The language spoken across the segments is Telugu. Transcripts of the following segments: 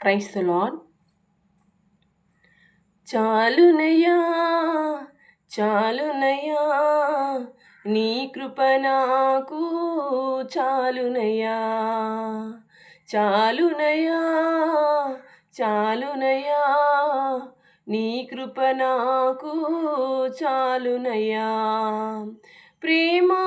ప్రైస్ లాడ్ చాలునయ్యా చాలునయ్యా నీ కృప నాకు చాలునయ్యా చాలునయ్యా చాలునయ్యా నీ కృప నాకు చాలునయ్యా ప్రేమా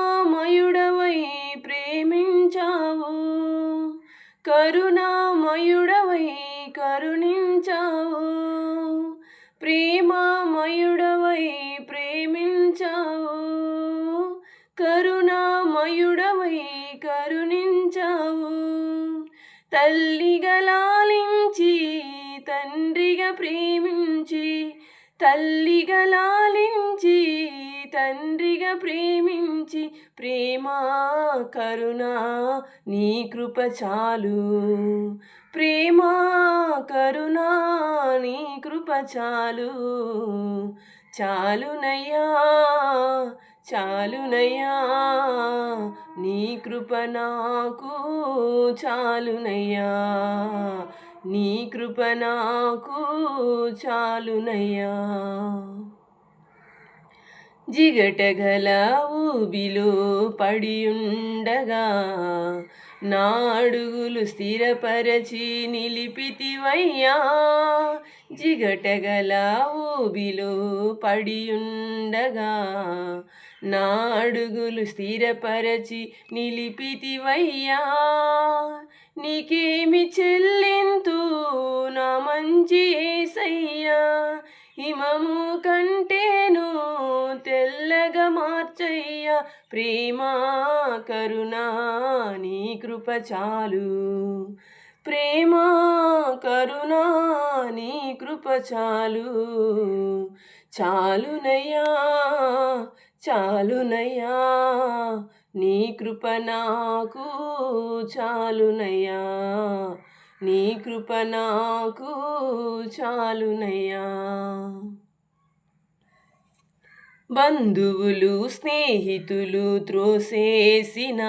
ప్రేమామయుడవై ప్రేమించావు. కరుణామయుడవై కరుణించావు. తల్లిగా లాలించి తండ్రిగా ప్రేమించి తల్లిగా లాలించి తండ్రిగా ప్రేమించి ప్రేమ కరుణ నీ కృప చాలు. ప్రేమ కరుణ నీ కృప చాలు. చాలునయ్యా చాలునయ్యా నీ కృప నాకు చాలునయ్యా. నీ కృప నాకు చాలునయ్యా. జిగటగల ఊబిలో పడియుండగా నా అడుగులు స్థిరపరచి నిలిపితివయ్యా. జిగటగల ఊబిలో పడియుండగా నా అడుగులు స్థిరపరచి నిలిపితివయ్యా. నీకేమి చెల్లింతు నా మంచి ఏసయ్యా. హిమము కంటేను తెల్లగా మార్చయ్యా. ప్రేమ కరుణ నీ కృప చాలు. ప్రేమ కరుణ నీ కృప చాలు. చాలునయ్యా. చాలునయ్యా నీ కృప నాకు చాలునయ్యా నీ కృప నాకు చాలునయ్యా. బంధువులు స్నేహితులు త్రోసేసిన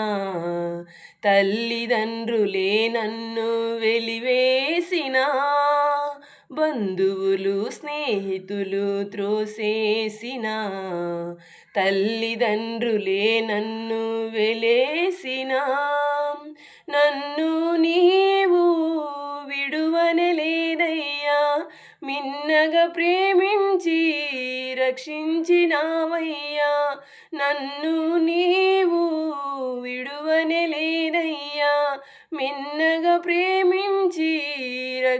తల్లిదండ్రులే నన్ను వెలి బంధువులు స్నేహితులు త్రోసేసిన తల్లిదండ్రులే నన్ను వెలేసిన. నన్ను నీవు విడువనలేదయ్యా మిన్నగా ప్రేమించి రక్షించినావయ్యా. నన్ను నీవు విడువనలేదయ్యా మిన్న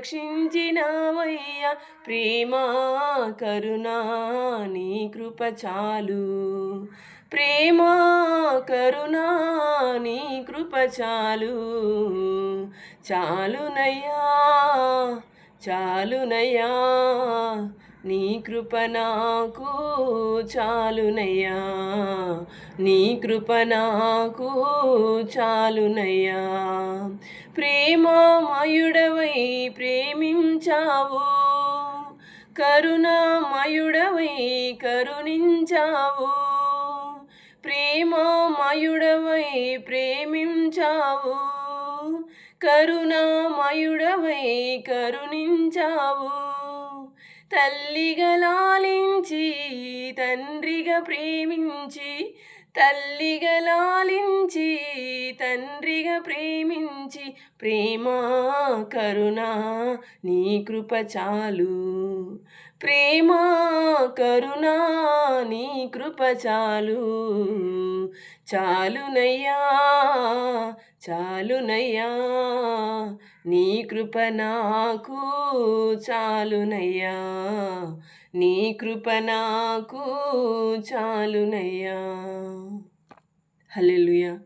రక్షించినావయ్యా. ప్రేమా కరుణా నీ కృప చాలు. ప్రేమా కరుణా నీ కృప చాలు. చాలునయ్యా చాలునయ్యా నీ కృప నాకు చాలునయ్యా. నీ కృప నాకు చాలునయ్యా. ప్రేమామయుడవై కరుణించావు కరుణామయుడవై కరుణించావు ప్రేమామయుడవై ప్రేమించావు కరుణామయుడవై కరుణించావు. తల్లిగా లాలించి తండ్రిగా ప్రేమించి తల్లిగా లాలించి తండ్రిగా ప్రేమించి ప్రేమ కరుణ నీ కృప చాలు. ప్రేమ కరుణ నీ కృప చాలు. చాలునయ్యా చాలునయ్యా నీ కృప నాకు చాలునయ్యా. నీ కృప నాకు చాలునయ్యా. హల్లెలూయా.